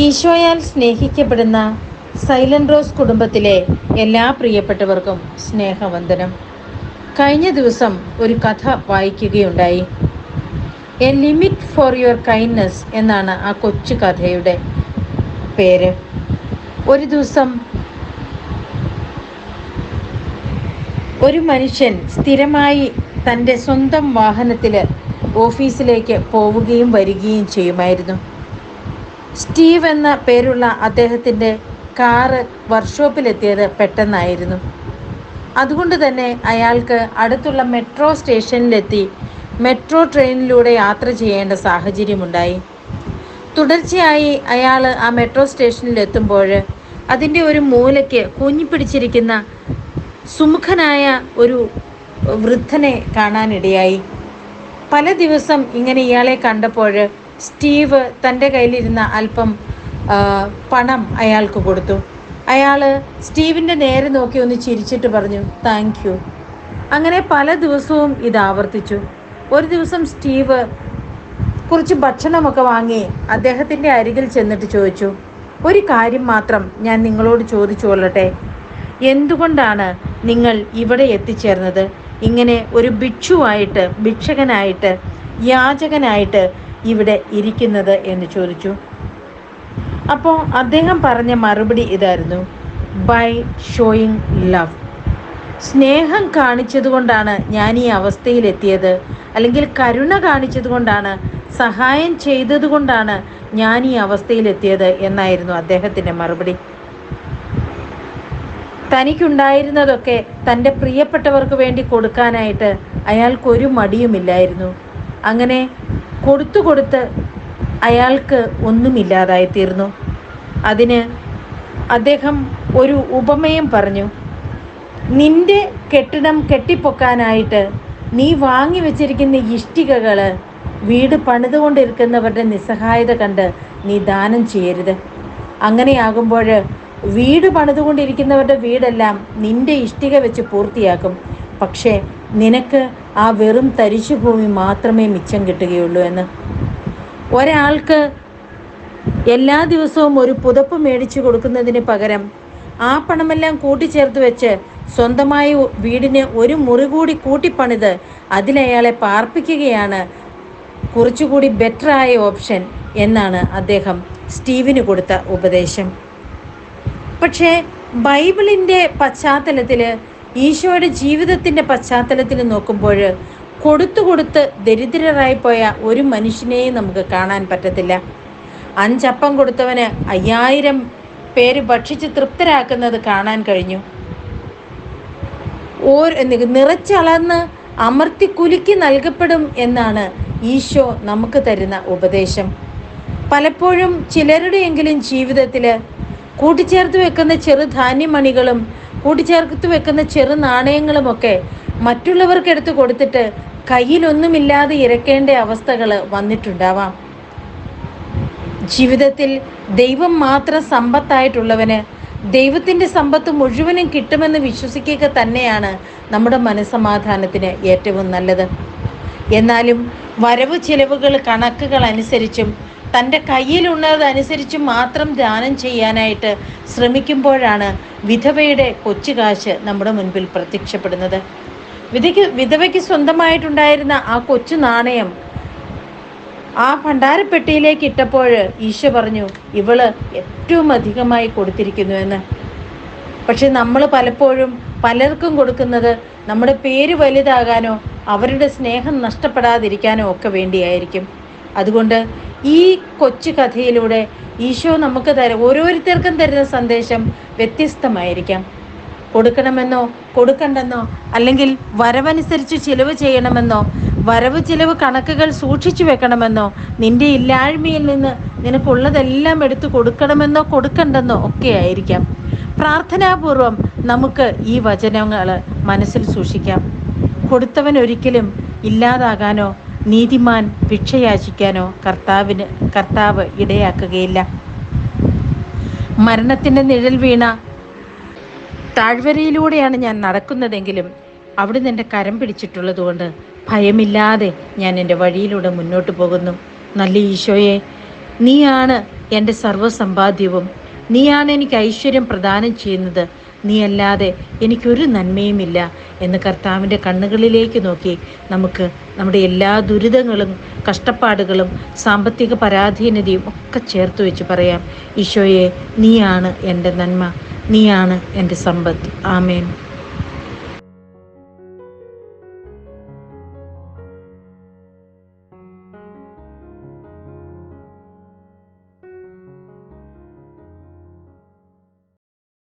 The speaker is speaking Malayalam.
ഈശോയാൽ സ്നേഹിക്കപ്പെടുന്ന സൈലന്റ് റോസ് കുടുംബത്തിലെ എല്ലാ പ്രിയപ്പെട്ടവർക്കും സ്നേഹവന്ദനം. കഴിഞ്ഞ ദിവസം ഒരു കഥ വായിക്കുകയുണ്ടായി. A limit for your kindness എന്നാണ് ആ കൊച്ചു കഥയുടെ പേര്. ഒരു ദിവസം ഒരു മനുഷ്യൻ സ്ഥിരമായി തന്റെ സ്വന്തം വാഹനത്തിൽ ഓഫീസിലേക്ക് പോവുകയും വരികയും ചെയ്യുമായിരുന്നു. സ്റ്റീവ് എന്ന പേരുള്ള അദ്ദേഹത്തിന്റെ കാറ് വർക്ക്ഷോപ്പിലെത്തിയത് പെട്ടെന്നായിരുന്നു. അതുകൊണ്ട് തന്നെ അയാൾക്ക് അടുത്തുള്ള മെട്രോ സ്റ്റേഷനിലെത്തി മെട്രോ ട്രെയിനിലൂടെ യാത്ര ചെയ്യേണ്ട സാഹചര്യമുണ്ടായി. തുടർച്ചയായി അയാൾ ആ മെട്രോ സ്റ്റേഷനിലെത്തുമ്പോൾ അതിന്റെ ഒരു മൂലയ്ക്ക് കുഞ്ഞിപ്പിടിച്ചിരിക്കുന്ന സുമുഖനായ ഒരു വൃദ്ധനെ കാണാനിടയായി. പല ദിവസം ഇങ്ങനെ ഇയാളെ കണ്ടപ്പോൾ സ്റ്റീവ് തന്റെ കയ്യിലിരുന്ന അല്പം പണം അയാൾക്ക് കൊടുത്തു. അയാൾ സ്റ്റീവിന്റെ നേരെ നോക്കി ഒന്ന് ചിരിച്ചിട്ട് പറഞ്ഞു താങ്ക് യു അങ്ങനെ പല ദിവസവും ഇത് ആവർത്തിച്ചു. ഒരു ദിവസം സ്റ്റീവ് കുറച്ച് ഭക്ഷണമൊക്കെ വാങ്ങി അദ്ദേഹത്തിന്റെ അരികിൽ ചെന്നിട്ട് ചോദിച്ചു ഒരു കാര്യം മാത്രം ഞാൻ നിങ്ങളോട് ചോദിച്ചു കൊള്ളട്ടെ. എന്തുകൊണ്ടാണ് നിങ്ങൾ ഇവിടെ എത്തിച്ചേർന്നത്? ഇങ്ങനെ ഒരു ഭിക്ഷുവായിട്ട് ഭിക്ഷകനായിട്ട് യാചകനായിട്ട് ഇവിടെ ഇരിക്കുന്നത് എന്ന് ചോദിച്ചു. അപ്പോൾ അദ്ദേഹം പറഞ്ഞ മറുപടി ഇതായിരുന്നു. ബൈ ഷോയിങ് ലവ് സ്നേഹം കാണിച്ചതുകൊണ്ടാണ് ഞാൻ ഈ അവസ്ഥയിലെത്തിയത് അല്ലെങ്കിൽ കരുണ കാണിച്ചതുകൊണ്ടാണ് സഹായം ചെയ്തതുകൊണ്ടാണ് ഞാൻ ഈ അവസ്ഥയിലെത്തിയത് എന്നായിരുന്നു അദ്ദേഹത്തിന്റെ മറുപടി. തനിക്കുണ്ടായിരുന്നതൊക്കെ തന്റെ പ്രിയപ്പെട്ടവർക്ക് വേണ്ടി കൊടുക്കാനായിട്ട് അയാൾക്കൊരു മടിയുമില്ലായിരുന്നു. അങ്ങനെ കൊടുത്തു കൊടുത്ത് അയാൾക്ക് ഒന്നുമില്ലാതായിത്തീർന്നു അതിന് അദ്ദേഹം ഒരു ഉപമയും പറഞ്ഞു നിന്റെ കെട്ടിടം കെട്ടിപ്പൊക്കാനായിട്ട് നീ വാങ്ങി വെച്ചിരിക്കുന്ന ഇഷ്ടികകൾ വീട് പണിതുകൊണ്ടിരിക്കുന്നവരുടെ നിസ്സഹായത കണ്ട് നീ ദാനം ചെയ്യരുത്. അങ്ങനെയാകുമ്പോൾ വീട് പണിതുകൊണ്ടിരിക്കുന്നവരുടെ വീടെല്ലാം നിന്റെ ഇഷ്ടിക വെച്ച് പൂർത്തിയാക്കും. പക്ഷേ നിനക്ക് ആ വെറും തരിശുഭൂമി മാത്രമേ മിച്ചം കിട്ടുകയുള്ളൂ എന്ന്. ഒരാൾക്ക് എല്ലാ ദിവസവും ഒരു പുതപ്പ് മേടിച്ചു കൊടുക്കുന്നതിന് പകരം ആ പണമെല്ലാം കൂട്ടിച്ചേർത്ത് വെച്ച് സ്വന്തമായി വീടിന് ഒരു മുറി കൂടി കൂട്ടിപ്പണിത് അതിലയാളെ പാർപ്പിക്കുകയാണ് കുറച്ചുകൂടി ബെറ്ററായ ഓപ്ഷൻ എന്നാണ് അദ്ദേഹം സ്റ്റീവിന് കൊടുത്ത ഉപദേശം. പക്ഷേ ബൈബിളിന്റെ പശ്ചാത്തലത്തിൽ ഈശോയുടെ ജീവിതത്തിന്റെ പശ്ചാത്തലത്തിൽ നോക്കുമ്പോൾ കൊടുത്തു കൊടുത്ത് ദരിദ്രരായി പോയ ഒരു മനുഷ്യനെയും നമുക്ക് കാണാൻ പറ്റത്തില്ല. അഞ്ചപ്പം കൊടുത്തവന് അയ്യായിരം പേര് ഭക്ഷിച്ച് തൃപ്തരാക്കുന്നത് കാണാൻ കഴിഞ്ഞു. ഓരോ നിറച്ചളന്ന് അമർത്തി കുലുക്കി നൽകപ്പെടും എന്നാണ് ഈശോ നമുക്ക് തരുന്ന ഉപദേശം. പലപ്പോഴും ചിലരുടെയെങ്കിലും ജീവിതത്തിൽ കൂട്ടിച്ചേർത്ത് വെക്കുന്ന ചെറു ധാന്യമണികളും കൂട്ടിച്ചേർത്ത് വെക്കുന്ന ചെറു നാണയങ്ങളുമൊക്കെ മറ്റുള്ളവർക്ക് എടുത്ത് കൊടുത്തിട്ട് കയ്യിലൊന്നുമില്ലാതെ ഇരക്കേണ്ട അവസ്ഥകൾ വന്നിട്ടുണ്ടാവാം. ജീവിതത്തിൽ ദൈവം മാത്രം സമ്പത്തായിട്ടുള്ളവന് ദൈവത്തിന്റെ സമ്പത്ത് മുഴുവനും കിട്ടുമെന്ന് വിശ്വസിക്കുക തന്നെയാണ് നമ്മുടെ മനസ്സമാധാനത്തിന് ഏറ്റവും നല്ലത്. എന്നാലും വരവ് ചിലവുകൾ കണക്കുകൾ അനുസരിച്ചും തന്റെ കയ്യിലുള്ളതനുസരിച്ച് മാത്രം ദാനം ചെയ്യാനായിട്ട് ശ്രമിക്കുമ്പോഴാണ് വിധവയുടെ കൊച്ചുകാശ് നമ്മുടെ മുൻപിൽ പ്രത്യക്ഷപ്പെടുന്നത്. വിധയ്ക്ക് വിധവയ്ക്ക് സ്വന്തമായിട്ടുണ്ടായിരുന്ന ആ കൊച്ചു നാണയം ആ ഭണ്ഡാരപ്പെട്ടിയിലേക്ക് ഇട്ടപ്പോൾ ഈശോ പറഞ്ഞു ഇവൾ ഏറ്റവും അധികമായി കൊടുത്തിരിക്കുന്നു എന്ന്. പക്ഷെ നമ്മൾ പലപ്പോഴും പലർക്കും കൊടുക്കുന്നത് നമ്മുടെ പേര് വലുതാകാനോ അവരുടെ സ്നേഹം നഷ്ടപ്പെടാതിരിക്കാനോ ഒക്കെ വേണ്ടിയായിരിക്കും. അതുകൊണ്ട് ഈ കൊച്ചു കഥയിലൂടെ ഈശോ നമുക്ക് തര ഓരോരുത്തർക്കും തരുന്ന സന്ദേശം വ്യത്യസ്തമായിരിക്കാം. കൊടുക്കണമെന്നോ കൊടുക്കണ്ടെന്നോ അല്ലെങ്കിൽ വരവനുസരിച്ച് ചിലവ് ചെയ്യണമെന്നോ വരവ് ചിലവ് കണക്കുകൾ സൂക്ഷിച്ചു വെക്കണമെന്നോ നിന്റെ ഇല്ലായ്മയിൽ നിന്ന് നിനക്കുള്ളതെല്ലാം എടുത്തു കൊടുക്കണമെന്നോ കൊടുക്കണ്ടെന്നോ ഒക്കെ ആയിരിക്കാം. പ്രാർത്ഥനാപൂർവം നമുക്ക് ഈ വചനങ്ങൾ മനസ്സിൽ സൂക്ഷിക്കാം. കൊടുത്തവൻ ഒരിക്കലും ഇല്ലാതാകാനോ നീതിമാൻ ഭിക്ഷയാചിക്കാനോ കർത്താവിന് കർത്താവ് ഇടയാക്കുകയില്ല. മരണത്തിന്റെ നിഴൽ വീണ താഴ്വരയിലൂടെയാണ് ഞാൻ നടക്കുന്നതെങ്കിലും അവിടുന്ന് എന്റെ കരം പിടിച്ചിട്ടുള്ളതുകൊണ്ട് ഭയമില്ലാതെ ഞാൻ എന്റെ വഴിയിലൂടെ മുന്നോട്ട് പോകുന്നു. നല്ല ഈശോയെ നീയാണ് എന്റെ സർവസമ്പാദ്യവും. നീയാണ് എനിക്ക് ഐശ്വര്യം പ്രദാനം ചെയ്യുന്നത്. നീയല്ലാതെ എനിക്കൊരു നന്മയുമില്ല എന്ന് കർത്താവിന്റെ കണ്ണുകളിലേക്ക് നോക്കി നമുക്ക് നമ്മുടെ എല്ലാ ദുരിതങ്ങളും കഷ്ടപ്പാടുകളും സാമ്പത്തിക പരാധീനതയും ഒക്കെ ചേർത്ത് വെച്ച് പറയാം. ഈശോയെ നീയാണ് എന്റെ നന്മ നീയാണ് എന്റെ സമ്പത്ത്. ആമേൻ.